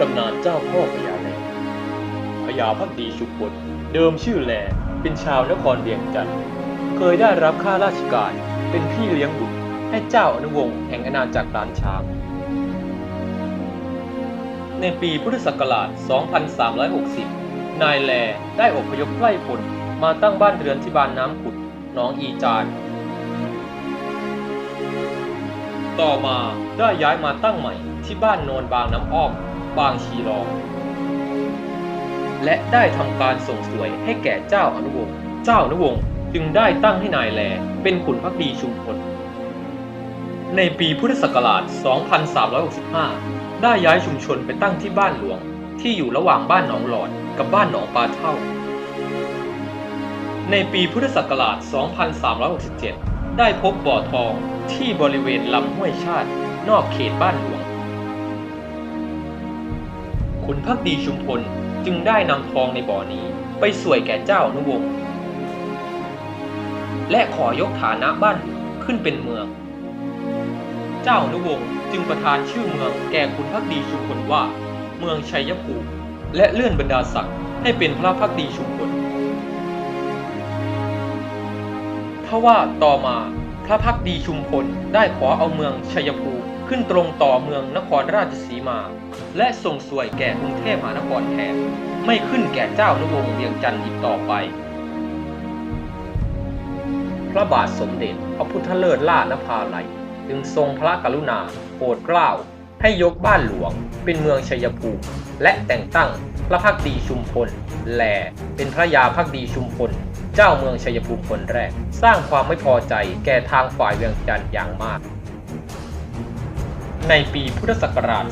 ตำนานเจ้าพ่อพญาแลพญาพักดีชุมพลเดิมชื่อแลเป็นชาวนครเวียงจันทร์เคยได้รับข้าราชการเป็นพี่เลี้ยงบุตรให้เจ้าอนุวงศ์แห่งอาณาจักรลานช้าง ในปีพุทธศักราช 2360 นายแลได้อพยพไพร่พลมาตั้งบ้านเรือนที่บ้านน้ำขุดหนองอีจานต่อมาได้ย้ายมาตั้งใหม่ที่บ้านโนนบางน้ำอ้อม บางชีรอง และได้ทำการส่งสวยให้แก่เจ้าอนุวงศ์เจ้าอนุวงศ์จึงได้ตั้งให้นายแลเป็นขุนพักดีชุมพล ในปีพุทธศักราช 2365 ได้ย้ายชุมชนไปตั้งที่บ้านหลวง ที่อยู่ระหว่างบ้านหนองหลอดกับบ้านหนองปลาเท่า ในปีพุทธศักราช 2367 ได้พบบ่อทองที่บริเวณลำห้วยชาติ นอกเขตบ้านหลวง ขุนพักดีชุมพลจึงได้นำทองในบ่อนี้ไปสวยแก่เจ้าอนุวงศ์และขอยกฐานะบ้านขึ้นเป็นเมือง เจ้าอนุวงศ์จึงประทานชื่อเมืองแก่ขุนพักดีชุมพลว่า เมืองชัยภูมิและเลื่อนบรรดาศักดิ์ให้เป็นพระพักดีชุมพลทว่าต่อมาพระพักดีชุมพลได้ขอเอาเมืองชัยภูมิ ขึ้นตรงต่อเมืองนครราชสีมา และส่งสวยแก่กรุงเทพมหานครแทนไม่ขึ้นแก่เจ้านุวงศ์เวียงจันทร์อีกต่อไป พระบาทสมเด็จพระพุทธเลิศล่านภาลัยจึงทรงพระกรุณาโปรดเกล้า ให้ยกบ้านหลวงเป็นเมืองชัยภูมิและแต่งตั้งพระพักดีชุมพลแลเป็นพระยาพักดีชุมพลเจ้าเมืองชัยภูมิคนแรก สร้างความไม่พอใจแก่ทางฝ่ายเวียงจันทร์อย่างมาก ในปีพุทธศักราช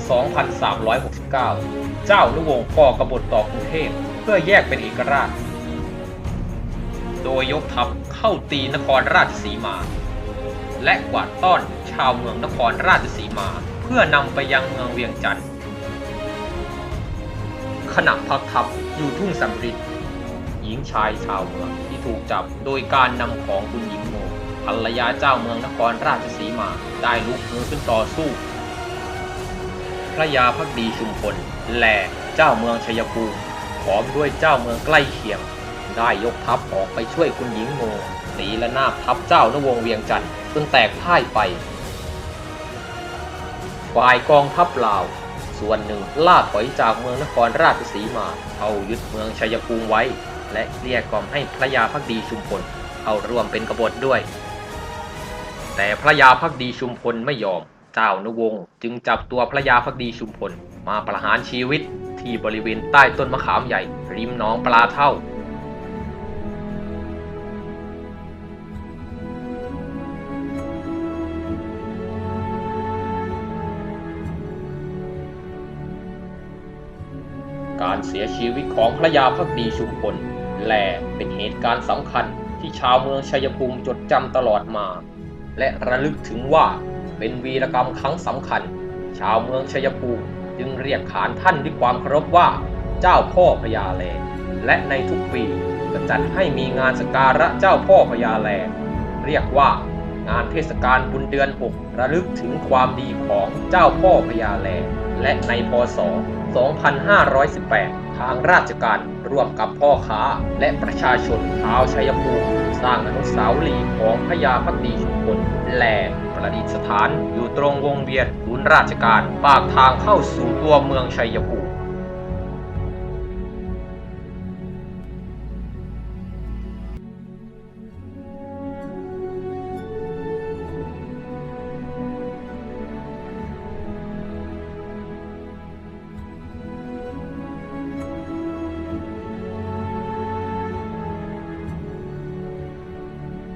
2369 เจ้านุวงศ์ก่อกบฏต่อกรุงเทพเพื่อแยกเป็นเอกราช โดยยกทัพเข้าตีนครราชสีมา และกวาดต้อนชาวเมืองนครราชสีมา เพื่อนำไปยังเมืองเวียงจันทร์ขณะพักทัพอยู่ทุ่งสำริดหญิงชายชาวเมืองที่ถูกจับโดยการนำของคุณหญิงโมภรรยาเจ้าเมืองนครราชสีมา ได้ลุกฮือขึ้นต่อสู้ พระยาพักดีชุมพลและเจ้าเมืองชัยภูมิพร้อมด้วยเจ้าเมืองใกล้เคียง ได้ยกทัพออกไปช่วยคุณหญิงโมตีและนาบทัพเจ้านวงเวียงจันทร์จนแตกพ่ายไป ฝ่ายกองทัพลาว ส่วนหนึ่งล่าถอยจากเมืองนครราชสีมาเขายึดเมืองชัยภูมิไว้ และเรียกกล่อมให้พระยาพักดีชุมพลเข้าร่วมเป็นกบฏด้วย แต่พระยาพักดีชุมพลไม่ยอม เจ้านุวงศ์จึงจับตัวพระยาพักดีชุมพล มาประหารชีวิตที่บริเวณใต้ต้นมะขามใหญ่ ริมหนองปลาเท่า การเสียชีวิตของพระยาพักดีชุมพล แลเป็นเหตุการณ์สำคัญที่ชาวเมืองชัยภูมิจดจำตลอดมา และระลึกถึงว่า เป็นวีรกรรมครั้งสำคัญ ชาวเมืองชัยภูมิจึงเรียกขานท่านด้วยความเคารพว่าเจ้าพ่อพญาแล และในทุกปีก็จัดให้มีงานสการะเจ้าพ่อพญาแล เรียกว่างานเทศกาลบุญเดือน6ระลึกถึงความดีของเจ้าพ่อพญาแล และในพศ 2518 ทางราชการร่วมกับพ่อค้าและประชาชนชาวชัยภูมิสร้างอนุสาวรีย์ของพญาพักดีชุมพลแหล่ประดิษฐานอยู่ตรงวงเวียนศูนย์ราชการปากทางเข้าสู่ตัวเมืองชัยภูมิ